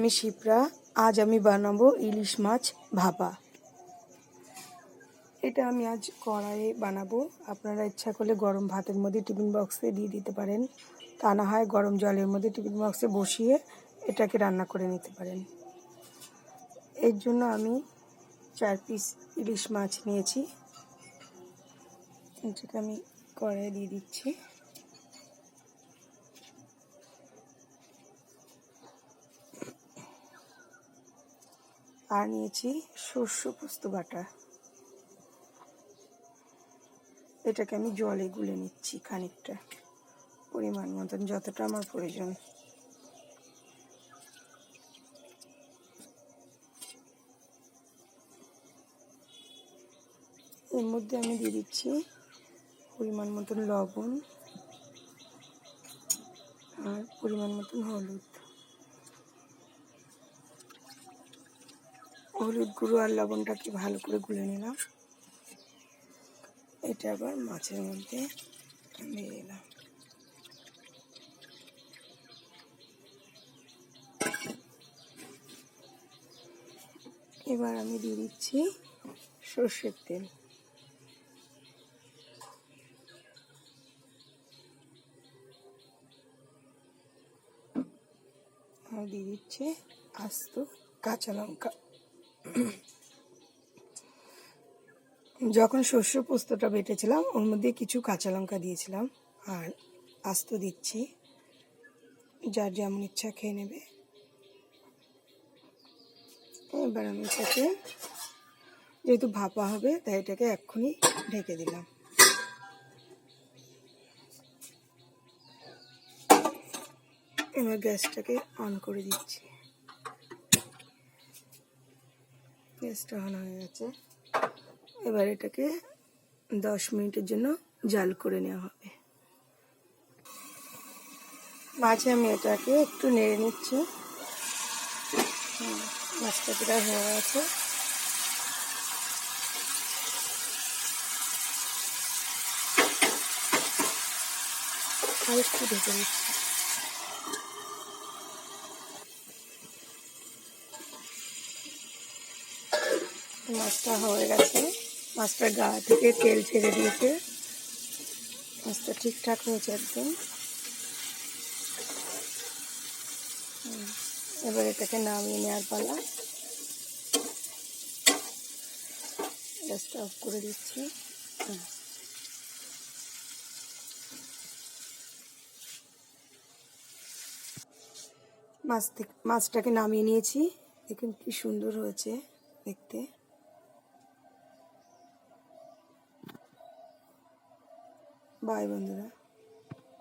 আমি শিপ্রা, আজ আমি বানাবো ইলিশ মাছ ভাপা। এটা আমি আজ কড়াইয়ে বানাবো। আপনারা ইচ্ছা করলে গরম ভাতের মধ্যে টিফিন বক্সে দিয়ে দিতে পারেন। তা না হয় গরম জলের মধ্যে টিফিন বক্সে বসিয়ে এটাকে রান্না করে নিতে পারেন। এর জন্য আমি চার পিস ইলিশ মাছ নিয়েছি। এটাকে আমি কড়াইয়ে দিয়ে দিচ্ছি। আর নিয়েছি শস্য পোস্ত বাটা। এটাকে আমি জলে গুলে নিচ্ছি খানিকটা, পরিমাণ মতন, যতটা আমার প্রয়োজন। এর মধ্যে আমি দিয়ে দিচ্ছি পরিমাণ মতন লবণ আর পরিমাণ মতন হলুদ। হলুদ গুঁড়ো আর লবণটাকে ভালো করে গুলে নিলাম। এটা আবার মাছের মধ্যে দিয়ে দিলাম। এবার আমি দিয়ে দিচ্ছি সর্ষের তেল। আর দিয়ে দিচ্ছে আস্ত কাঁচা লঙ্কা। যখন শস্য পোস্তটা বেটেছিলাম, ওর মধ্যে কিছু কাঁচা লঙ্কা দিয়েছিলাম আর আস্ত দিচ্ছি। যার যেমন ইচ্ছা খেয়ে নেবে। এবার আমি এটাকে, যেহেতু ভাপা হবে, তাই এটাকে এক্ষুনি ঢেকে দিলাম। এবার গ্যাসটাকে অন করে দিচ্ছি। গ্যাসটা অন হয়ে গেছে। এবার এটাকে দশ মিনিটের জন্য জাল করে নেওয়া হবে। মাঝে আমি এটাকে একটু নেড়ে নিচ্ছি। মাছটা প্রায় হয়ে গেছে। আর একটু ঢেকে দিচ্ছি মাছটা হয়ে গেছে। মাছটার গা থেকে তেল ছেড়ে দিয়েছে। মাছটা ঠিকঠাক হয়েছে একদম। এবার এটাকে নামিয়ে নেওয়ার পালা। গ্যাসটা অফ করে দিচ্ছি। মাছ থেকে মাছটাকে নামিয়ে নিয়েছি। দেখুন কি সুন্দর হয়েছে দেখতে। বাই বন্ধুরা।